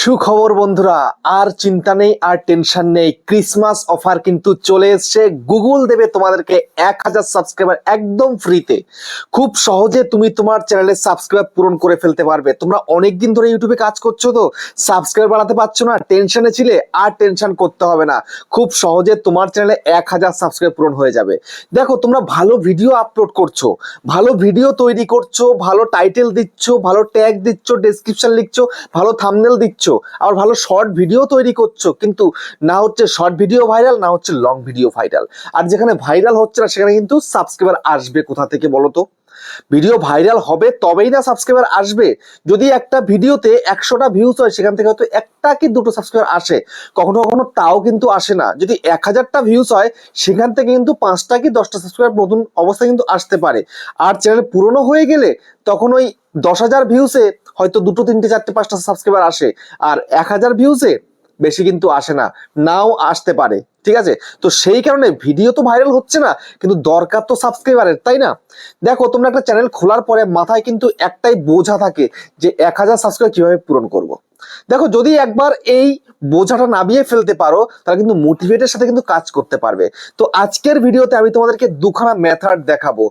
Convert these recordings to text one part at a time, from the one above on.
সুখবর বন্ধুরা, আর চিন্তা নেই, আর টেনশন নেই। ক্রিসমাস অফার কিন্তু চলে এসছে। গুগল দেবে তোমাদেরকে এক হাজার সাবস্ক্রাইবার একদম ফ্রিতে খুব সহজে তুমি তোমার চ্যানেলের সাবস্ক্রাইবার পূরণ করে ফেলতে পারবে। তোমরা অনেক দিন ধরে ইউটিউবে কাজ করছ তো সাবস্ক্রাইবার বাড়াতে পারছ না টেনশনে ছিলে, আর টেনশন করতে হবে না। খুব সহজে তোমার চ্যানেলে এক হাজার সাবস্ক্রাইব পূরণ হয়ে যাবে। দেখো, তোমরা ভালো ভিডিও আপলোড করছ, ভালো ভিডিও তৈরি করছ, ভালো টাইটেল দিচ্ছ, ভালো ট্যাগ দিচ্ছ ডেসক্রিপশন লিখছো, ভালো থামনেল দিচ্ছ আবার ভালো শর্ট ভিডিও তৈরি করছ, কিন্তু না হচ্ছে শর্ট ভিডিও ভাইরাল না হচ্ছে লং ভিডিও ভাইরাল আর যেখানে ভাইরাল হচ্ছে না, সেখানে কিন্তু সাবস্ক্রাইবার আসবে কোথা থেকে বলো তো? ভিডিও ভাইরাল হবে, তবেই না সাবস্ক্রাইবার আসবে। যদি একটা ভিডিওতে একশোটা ভিউজ হয়, সেখান থেকে হয়তো একটা কি দুটো সাবস্ক্রাইবার আসে। কখনো কখনো তাও কিন্তু আসে না। যদি এক হাজারটা ভিউজ হয়, সেখান থেকে কিন্তু পাঁচটা কি দশটা সাবস্ক্রাইবার নতুন অবস্থা কিন্তু আসতে পারে। আর চ্যানেল পুরনো হয়ে গেলে, তখন ওই দশ হাজার ভিউসে হয়তো দুটো, তিনটে, চারটে, পাঁচটা সাবস্ক্রাইবার আসে। আর এক হাজার ভিউসে বেশি কিন্তু আসে না। নাও আসতে পারে। ঠিক আছে? তো সেই কারণে ভিডিও তো ভাইরাল হচ্ছে না, কিন্তু দরকার তো সাবস্ক্রাইবারের তাই না? দেখো, তোমরা একটা চ্যানেল খোলার পরে মাথায় কিন্তু একটাই বোঝা থাকে যে এক হাজার সাবস্ক্রাইব কীভাবে পূরণ করব। দেখো, যদি একবার এই বোঝাটা নামিয়ে ফেলতে পারো, তাহলে কিন্তু মোটিভেটের সাথে কিন্তু কাজ করতে পারবে। তো আজকের ভিডিওতে আমি তোমাদেরকে দুখানা মেথড দেখাবো।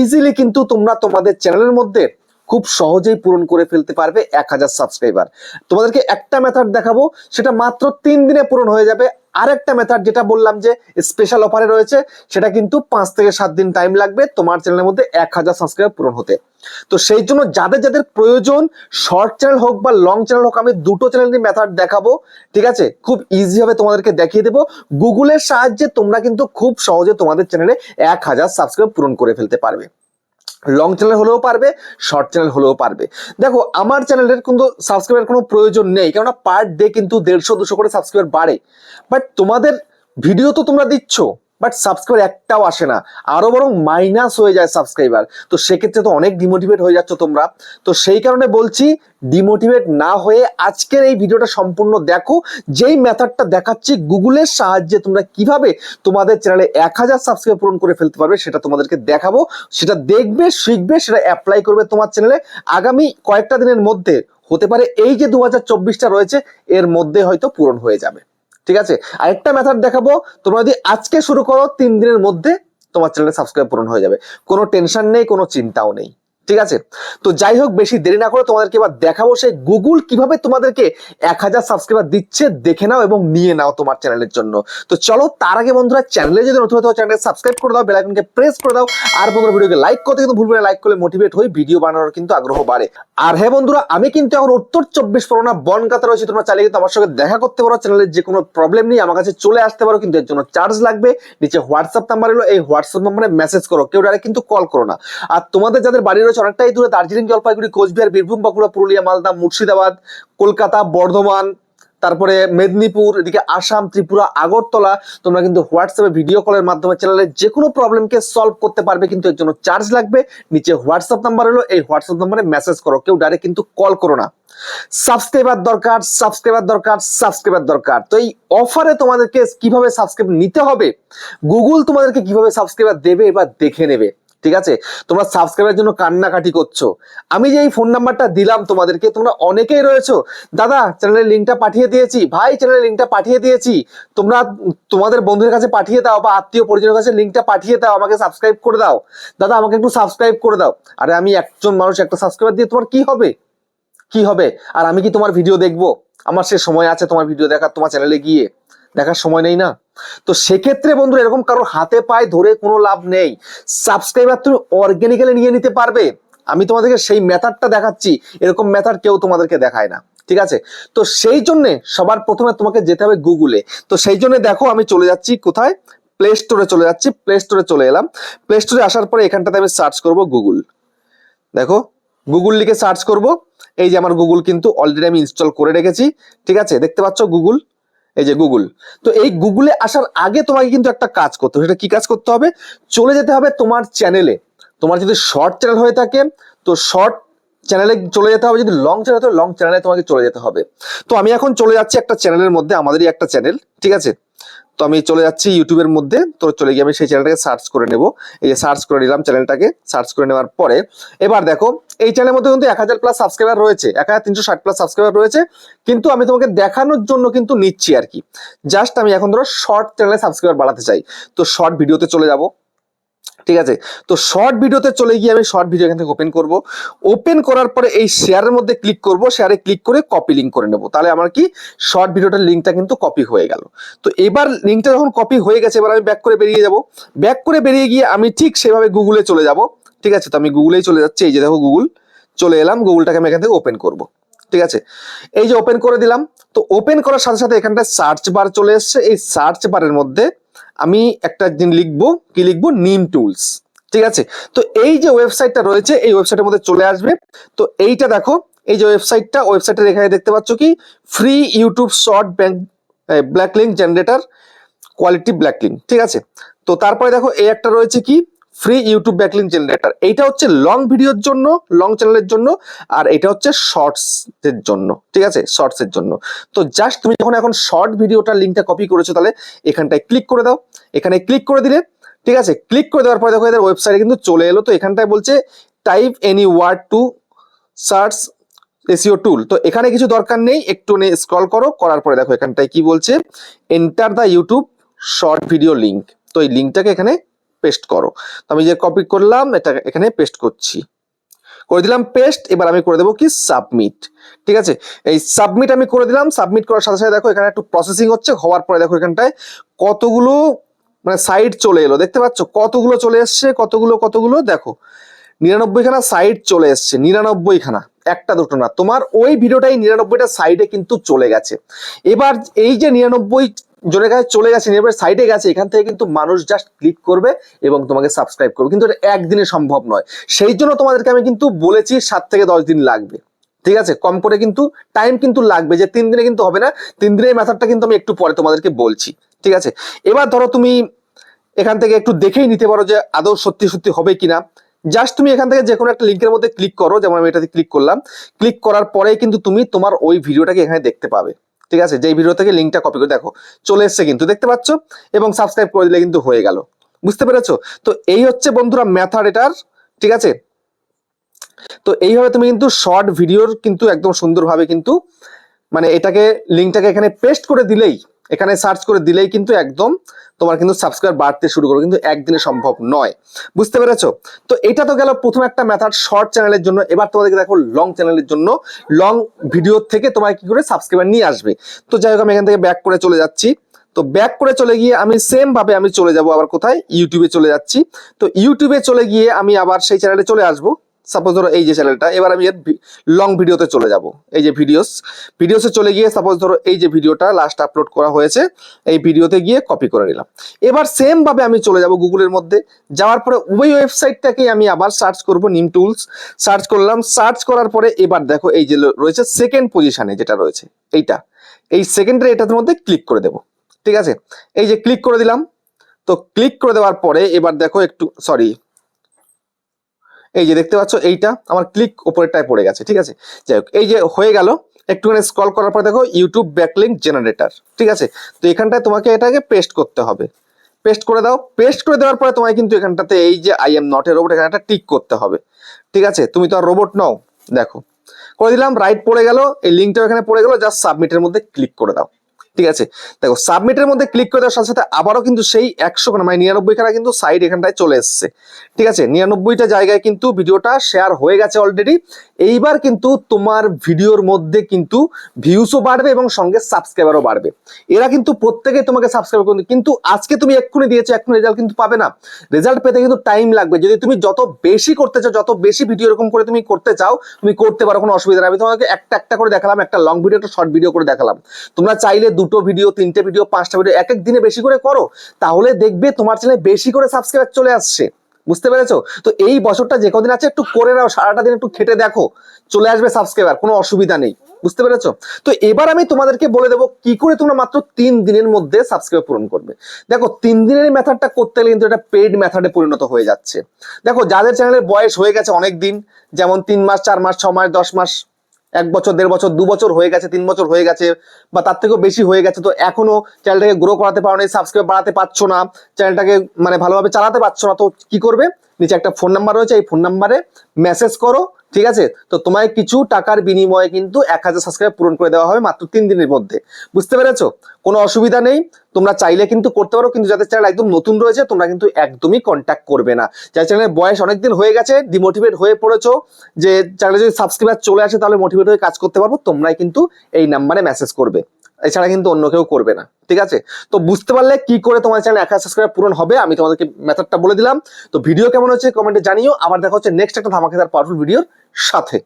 ইজিলি কিন্তু তোমরা তোমাদের চ্যানেলের মধ্যে খুব সহজেই পূরণ করে ফেলতে পারবে এক হাজার সাবস্ক্রাইবার তোমাদেরকে একটা মেথড দেখাবো, সেটা মাত্র তিন দিনে পূরণ হয়ে যাবে। আরেকটা মেথড যেটা বললাম যে স্পেশাল অফারে রয়েছে, সেটা কিন্তু পাঁচ থেকে সাত দিন টাইম লাগবে তোমার চ্যানেলের মধ্যে এক হাজার সাবস্ক্রাইবার পূরণ হতে। তো সেই জন্য যাদের যাদের প্রয়োজন শর্ট চ্যানেল হোক বা লং চ্যানেল হোক, আমি দুটো চ্যানেলের মেথড দেখাবো, ঠিক আছে? খুব ইজি ভাবে তোমাদেরকে দেখিয়ে দেবো। গুগলের সাহায্যে তোমরা কিন্তু খুব সহজে তোমাদের চ্যানেলে এক হাজার সাবস্ক্রাইব পূরণ করে ফেলতে পারবে। লং চ্যানেল হলেও পারবে শর্ট চ্যানেল হলেও পারবে। দেখো, আমার চ্যানেলের কিন্তু সাবস্ক্রাইবার কোনো প্রয়োজন নেই, কেননা পার ডে কিন্তু দেড়শো, দুশো করে সাবস্ক্রাইবার বাড়ে। বাট তোমাদের ভিডিও তো তোমরা দিচ্ছ। বাট সাবস্ক্রাইবার একটাও আসে না। আরও বরং মাইনাস হয়ে যায় সাবস্ক্রাইবার তো সেক্ষেত্রে তো অনেক ডিমোটিভেট হয়ে যাচ্ছ তোমরা। তো সেই কারণে বলছি ডিমোটিভেট না হয়ে আজকের এই ভিডিওটা সম্পূর্ণ দেখো। যেই মেথডটা দেখাচ্ছি গুগলের সাহায্যে তোমরা কীভাবে তোমাদের চ্যানেলে এক হাজার সাবস্ক্রাইব পূরণ করে ফেলতে পারবে, সেটা তোমাদেরকে দেখাবো। সেটা দেখবে, শিখবে, সেটা অ্যাপ্লাই করবে তোমার চ্যানেলে আগামী কয়েকটা দিনের মধ্যে হতে পারে এই যে দু হাজার রয়েছে, এর মধ্যে হয়তো পূরণ হয়ে যাবে। ঠিক আছে? আরেকটা মেথড দেখাবো। তোমরা যদি আজকে শুরু করো, তিন দিনের মধ্যে তোমার চ্যানেলে সাবস্ক্রাইব পূরণ হয়ে যাবে। কোনো টেনশন নেই, কোনো চিন্তাও নেই। ঠিক আছে? তো যাই হোক, বেশি দেরি না করে তোমাদেরকে এবার দেখাবো সেই গুগল কীভাবে তোমাদেরকে এক হাজার সাবস্ক্রাইবার দিচ্ছে, দেখে নাও এবং নিয়ে নাও তোমার চ্যানেলের জন্য। তো চলো, তার আগে বন্ধুরা চ্যানেলে যদি নতুন হতে চ্যানেলকে সাবস্ক্রাইব করে দাও বেলাইকনকে প্রেস করে দাও। আর বন্ধুরা ভিডিওকে লাইক করতে কিন্তু ভুলবে লাইক করলে মোটিভেট হই ভিডিও বানানোর কিন্তু আগ্রহ বাড়ে। আর হ্যাঁ বন্ধুরা, আমি কিন্তু এখন উত্তর চব্বিশ পরগনা বনগাতে রয়েছে। তোমরা চালিয়ে কিন্তু আমার সঙ্গে দেখা করতে পারো চ্যানেলের যে কোনো প্রবলেম নেই, আমার কাছে চলে আসতে পারো, কিন্তু এর জন্য চার্জ লাগবে। নিচে হোয়াটসঅ্যাপ নাম্বার এলো, এই হোয়াটসঅ্যাপ নাম্বারে মেসেজ করো, কেউ ডাইরেক্ট কিন্তু কল করো না। আর তোমাদের যাদের বাড়ি রয়েছে অনেকটাই দূরে, দার্জিলিং, জলপাইগুড়ি, কোচবিহার, বীরভূম, বাঁকুড়া, পুরুলিয়া, মালদা, মুর্শিদাবাদ, কলকাতা, বর্ধমান তারপরে মেদিনীপুর, এদিকে আসাম, ত্রিপুরা, আগরতলা, তোমরা কিন্তু হোয়াটসঅ্যাপে ভিডিও কলের মাধ্যমে চ্যানেলে যে কোনো প্রবলেমকে সলভ করতে পারবে, কিন্তু এর জন্য চার্জ লাগবে। নিচে হোয়াটসঅ্যাপ নাম্বার হলো এই হোয়াটসঅ্যাপ নাম্বারে মেসেজ করো, কেউ ডাইরেক্ট কিন্তু কল করো না। সাবস্ক্রাইবার দরকার সাবস্ক্রাইবার দরকার সাবস্ক্রাইবার দরকার। তো এই অফারে তোমাদেরকে কীভাবে সাবস্ক্রাইব নিতে হবে? গুগল তোমাদেরকে কীভাবে সাবস্ক্রাইবার দেবে এবার দেখে নেবে? ঠিক আছে? তোমরা সাবস্ক্রাইবের জন্য কান্নাকাটি করছ। আমি যে এই ফোন নাম্বারটা দিলাম তোমাদেরকে, তোমরা অনেকেই রয়েছো। দাদা চ্যানেলের লিঙ্কটা পাঠিয়ে দিয়েছি। ভাই চ্যানেলের লিঙ্কটা পাঠিয়ে দিয়েছি। তোমরা তোমাদের বন্ধুদের কাছে পাঠিয়ে দাও বা আত্মীয় পরিজনের কাছে লিঙ্কটা পাঠিয়ে দাও, আমাকে সাবস্ক্রাইব করে দাও। দাদা, আমাকে একটু সাবস্ক্রাইব করে দাও। আরে, আমি একজন মানুষ, একটা সাবস্ক্রাইবার দিয়ে তোমার কি হবে? কি হবে? আর আমি কি তোমার ভিডিও দেখব? আমার সে সময় আছে, তোমার ভিডিও দেখার, তোমার চ্যানেলে গিয়ে। দেখার সময় নেই না। তো সেক্ষেত্রে বন্ধুরা, এরকম কারোর হাতে পায়ে ধরে কোনো লাভ নেই। সাবস্ক্রাইবার তুমি অর্গ্যানিক্যালি নিয়ে নিতে পারবে। আমি তোমাদেরকে সেই মেথডটা দেখাচ্ছি। এরকম মেথড কেউ তোমাদেরকে দেখায় না। ঠিক আছে? তো সেই জন্য সবার প্রথমে তোমাকে যেতে হবে গুগলে তো সেই জন্য দেখো, আমি চলে যাচ্ছি কোথায়? প্লে স্টোরে চলে যাচ্ছি। প্লে স্টোরে চলে এলাম। প্লে স্টোরে আসার পরে এখানটাতে আমি সার্চ করব গুগল দেখো গুগল লিখে সার্চ করব। এই যে আমার গুগল কিন্তু অলরেডি আমি ইনস্টল করে রেখেছি। ঠিক আছে? দেখতে পাচ্ছ গুগল এই যে গুগল তো এই গুগলে আসার আগে তোমাকে কিন্তু একটা কাজ করতে হবে। সেটা কি কাজ করতে হবে? চলে যেতে হবে তোমার চ্যানেলে তোমার যদি শর্ট চ্যানেল হয়ে থাকে, তো শর্ট চ্যানেলে চলে যেতে হবে। যদি লং চ্যানেল হয় লং চ্যানেলে তোমাকে চলে যেতে হবে। তো আমি এখন চলে যাচ্ছি একটা চ্যানেলের মধ্যে, আমাদেরই একটা চ্যানেল ঠিক আছে? তো আমি চলে যাচ্ছি ইউটিউবের মধ্যে। তো চলে গিয়ে আমি সেই চ্যানেলটাকে সার্চ করে নেব। এই যে সার্চ করে নিলাম চ্যানেলটাকে সার্চ করে নেওয়ার পরে এবার দেখো, এই চ্যানেলের মধ্যে কিন্তু এক হাজার প্লাস সাবস্ক্রাইবার রয়েছে, এক হাজার তিনশো ষাট প্লাস সাবস্ক্রাইবার রয়েছে। কিন্তু আমি তোমাকে দেখানোর জন্য কিন্তু নিচ্ছি আর কি। জাস্ট আমি এখন ধরো শর্ট চ্যানেলে সাবস্ক্রাইবার বাড়াতে চাই। তো শর্ট ভিডিওতে চলে যাব। ঠিক আছে? তো শর্ট ভিডিওতে চলে গিয়ে আমি শর্ট ভিডিও এখান থেকে ওপেন করব। ওপেন করার পরে এই শেয়ারের মধ্যে ক্লিক করব শেয়ারে ক্লিক করে কপি লিঙ্ক করে নেব। তাহলে আমার কি? শর্ট ভিডিওটার লিঙ্কটা কিন্তু কপি হয়ে গেল। তো এবার লিঙ্কটা যখন কপি হয়ে গেছে, এবার আমি ব্যাক করে বেরিয়ে যাব। ব্যাক করে বেরিয়ে গিয়ে আমি ঠিক সেভাবে গুগলে চলে যাব। ঠিক আছে? তো আমি গুগলেই চলে যাচ্ছি। এই যে দেখো গুগল চলে এলাম। গুগলটাকে আমি এখান থেকে ওপেন করব। ঠিক আছে? এই যে ওপেন করে দিলাম। তো ওপেন করার সাথে সাথে এখানটায় সার্চ বার চলে এসছে। এই সার্চ বারের মধ্যে আমি একটা দিন লিখব, কি লিখব? নিম টুলস ঠিক আছে? তো এই যে ওয়েবসাইটটা রয়েছে, এই ওয়েবসাইটের মধ্যে চলে আসবে। তো এইটা দেখো, এই যে ওয়েবসাইটটা ওয়েবসাইটের এখানে দেখতে পাচ্ছ কি? Free YouTube short bank black link generator quality black link ঠিক আছে? তো তারপরে দেখো, এই একটা রয়েছে কি? ফ্রি ইউটিউব ব্যাকলিং জেনারেটর এইটা হচ্ছে লং ভিডিওর জন্য লং চ্যানেলের জন্য, আর এটা হচ্ছে শর্টস এর জন্য, ঠিক আছে? শর্টস এর জন্য। তো জাস্ট তুমি যখন এখন শর্ট ভিডিওটার লিঙ্কটা কপি করেছ, তাহলে এখানটায় ক্লিক করে দাও। এখানে ক্লিক করে দিলে, ঠিক আছে? ক্লিক করে দেওয়ার পরে দেখো এদের ওয়েবসাইটে কিন্তু চলে এলো। তো এখানটায় বলছে type any word to search SEO tool তো এখানে কিছু দরকার নেই, একটু নে স্ক্রল করো, করার পরে দেখো এখানটায় কি বলছে enter the YouTube short video link তো এই লিঙ্কটাকে এখানে পেস্ট করো। তো আমি যে কপি করলাম, এটা এখানে পেস্ট করছি। করে দিলাম পেস্ট এবার আমি করে দেবো কি সাবমিট ঠিক আছে? এই সাবমিট আমি করে দিলাম সাবমিট করার সাথে সাথে দেখো এখানে একটু প্রসেসিং হচ্ছে, হওয়ার পরে দেখো এখানটায় কতগুলো মানে সাইড চলে এলো। দেখতে পাচ্ছ? কতগুলো চলে এসছে, কতগুলো কতগুলো? দেখো নিরানব্বই খানা সাইট চলে এসছে নিরানব্বই খানা একটা দুটো না। তোমার ওই ভিডিওটাই নিরানব্বইটা সাইডে কিন্তু চলে গেছে। এবার এই যে নিরানব্বই জনের কাছে চলে গেছে, নিরানব্বই সাইডে গেছে, এখান থেকে কিন্তু মানুষ জাস্ট ক্লিক করবে এবং তোমাকে সাবস্ক্রাইব করবে। কিন্তু এটা একদিনে সম্ভব নয়। সেই জন্য তোমাদেরকে আমি কিন্তু বলেছি সাত থেকে দশ দিন লাগবে। ঠিক আছে? কম করে কিন্তু টাইম কিন্তু লাগবে যে তিন দিনে কিন্তু হবে না। তিন দিনের মেথডটা কিন্তু আমি একটু পরে তোমাদেরকে বলছি। ঠিক আছে? এবার ধরো তুমি এখান থেকে একটু দেখেই নিতে পারো যে আদৌ সত্যি সত্যি হবে কিনা। জাস্ট তুমি এখান থেকে যে কোনো একটা লিঙ্কের মধ্যে ক্লিক করো, যেমন আমি এটাতে ক্লিক করলাম। ক্লিক করার পরেই কিন্তু তুমি তোমার ওই ভিডিওটাকে এখানে দেখতে পাবে। ঠিক আছে? যেই ভিডিও থেকে লিঙ্কটা কপি করে দেখো, চলে এসছে কিন্তু, দেখতে পাচ্ছ? এবং সাবস্ক্রাইব করে দিলে কিন্তু হয়ে গেল। বুঝতে পেরেছ? তো এই হচ্ছে বন্ধুরা মেথড এটার, ঠিক আছে? তো এইভাবে তুমি কিন্তু শর্ট ভিডিওর কিন্তু একদম সুন্দরভাবে কিন্তু মানে এটাকে লিঙ্কটাকে এখানে পেস্ট করে দিলেই এখানে সার্চ করে দিলেই কিন্তু একদম তোমার কিন্তু সাবস্ক্রাইব বাড়তে শুরু করবে, কিন্তু একদিনে সম্ভব নয়। বুঝতে পেরেছ? তো এটা তো গেল প্রথম একটা মেথড শর্ট চ্যানেলের জন্য। এবার তোমাদেরকে দেখো লং চ্যানেলের জন্য। লং ভিডিও থেকে তোমার কি করে সাবস্ক্রাইবার নিয়ে আসবে। তো যাই হোক, আমি এখান থেকে ব্যাক করে চলে যাচ্ছি। তো ব্যাক করে চলে গিয়ে আমি সেম ভাবে আমি চলে যাব আবার কোথায়? ইউটিউবে চলে যাচ্ছি। তো ইউটিউবে চলে গিয়ে আমি আবার সেই চ্যানেলে চলে আসব। সাপোজ ধরো এই যে চ্যানেলটা এবার আমি এর লং ভিডিওতে চলে যাব। এই যে ভিডিওস ভিডিওসে চলে গিয়ে সাপোজ ধরো এই যে ভিডিওটা লাস্ট আপলোড করা হয়েছে, এই ভিডিওতে গিয়ে কপি করে নিলাম। এবার সেম ভাবে আমি চলে যাব গুগলের মধ্যে, যাওয়ার পরে ওই ওয়েবসাইটটাকে আমি আবার সার্চ করব নিম টুলস সার্চ করলাম সার্চ করার পরে এবার দেখো এই যে রয়েছে সেকেন্ড পজিশনে যেটা রয়েছে, এইটা। এই সেকেন্ডের এটার মধ্যে ক্লিক করে দেব। ঠিক আছে? এই যে ক্লিক করে দিলাম, তো ক্লিক করে দেওয়ার পরে এবার দেখো একটু সরি এই যে দেখতে পাচ্ছ, এইটা আমার ক্লিক ওপরেরটায় পড়ে গেছে, ঠিক আছে? যাই হোক, এই যে হয়ে গেল, একটুখানি স্ক্রল করার পর দেখো ইউটিউব ব্যাকলিঙ্ক জেনারেটর ঠিক আছে? তো এখানটায় তোমাকে এটাকে পেস্ট করতে হবে। পেস্ট করে দাও পেস্ট করে দেওয়ার পরে তোমায় কিন্তু এখানটাতে এই যে I am not a robot এখানে একটা টিক করতে হবে, ঠিক আছে? তুমি তো আর রোবট নও, দেখো। করে দিলাম রাইট পড়ে গেল, এই লিঙ্কটা এখানে পড়ে গেল জাস্ট সাবমিটের মধ্যে ক্লিক করে দাও। ঠিক আছে? দেখো সাবমিটের মধ্যে ক্লিক করে দেওয়ার সাথে সাথে আবারও কিন্তু সেই একশো খানা মানে নিরানব্বই খানা কিন্তু সাইড এখানটায় চলে এসছে। ঠিক আছে? নিরানব্বইটা জায়গায় কিন্তু ভিডিওটা শেয়ার হয়ে গেছে অলরেডি এইবার কিন্তু তোমার ভিডিওর মধ্যে কিন্তু ভিউসও বাড়বে এবং সঙ্গে সাবস্ক্রাইবারও বাড়বে। এরা কিন্তু প্রত্যেকে তোমাকে সাবস্ক্রাইব করবে। কিন্তু আজকে তুমি এক্ষুনি দিয়েছ, এক্ষুনি রেজাল্ট কিন্তু পাবে না। রেজাল্ট পেতে কিন্তু টাইম লাগবে। যদি তুমি যত বেশি করতে চাও, যত বেশি ভিডিও এরকম করে তুমি করতে চাও, তুমি করতে পারো, কোনো অসুবিধা নেই। আমি তোমাকে একটা একটা করে দেখালাম, একটা লং ভিডিও একটা শর্ট ভিডিও করে দেখালাম। তোমরা চাইলে দুটো ভিডিও তিনটে ভিডিও পাঁচটা ভিডিও এক এক দিনে বেশি করে করো, তাহলে দেখবে তোমার চ্যানেলে বেশি করে সাবস্ক্রাইবার চলে আসছে। বুঝতে পেরেছ? তো এই বছরটা যে কদিন আছে একটু করে নাও, সারাটা দিন একটু খেটে দেখো, চলে আসবে সাবস্ক্রাইবার কোনো অসুবিধা নেই। বুঝতে পেরেছ? তো এবার আমি তোমাদেরকে বলে দেবো কি করে তোমরা মাত্র তিন দিনের মধ্যে সাবস্ক্রাইব পূরণ করবে। দেখো, তিন দিনের মেথডটা করতে গেলে কিন্তু এটা পেড মেথডে পরিণত হয়ে যাচ্ছে। দেখো, যাদের চ্যানেলের বয়স হয়ে গেছে অনেক দিন যেমন তিন মাস, চার মাস, ছ মাস, দশ মাস এক বছর, দেড় বছর, দু বছর হয়ে গেছে, তিন বছর হয়ে গেছে, বা তার থেকেও বেশি হয়ে গেছে, তো এখনও চ্যানেলটাকে গ্রো করাতে পারো না সাবস্ক্রাইব বাড়াতে পারছ না চ্যানেলটাকে মানে ভালোভাবে চালাতে পারছ না, তো কি করবে? নিচে একটা ফোন নাম্বার রয়েছে, এই ফোন নাম্বারে মেসেজ করো ঠিক আছে? তো তোমায় কিছু টাকার বিনিময়ে কিন্তু এক হাজার সাবস্ক্রাইব পূরণ করে দেওয়া হবে মাত্র তিন দিনের মধ্যে। বুঝতে পেরেছ? কোনো অসুবিধা নেই। তোমরা চাইলে কিন্তু করতে পারো, কিন্তু যাদের চ্যানেল একদম নতুন রয়েছে, তোমরা কিন্তু একদমই কন্ট্যাক্ট করবে না। যার চ্যানেলের বয়স অনেকদিন হয়ে গেছে ডিমোটিভেট হয়ে পড়েছো, যে চ্যানেলে যদি সাবস্ক্রাইবার চলে আসে, তাহলে মোটিভেট হয়ে কাজ করতে পারব, তোমরাই কিন্তু এই নাম্বারে মেসেজ করবে। এছাড়া কিন্তু অন্য কেউ করবে না, ঠিক আছে? তো বুঝতে পারলে কি করে তোমার চ্যানেল এক হাজার সাবস্ক্রাইব পূরণ হবে, আমি তোমাদেরকে মেথডটা বলে দিলাম। তো ভিডিও কেমন হচ্ছে কমেন্টে জানিও। আবার দেখা হচ্ছে নেক্সট একটা ধামাকেদার পাওয়ারফুল ভিডিওর সাথে।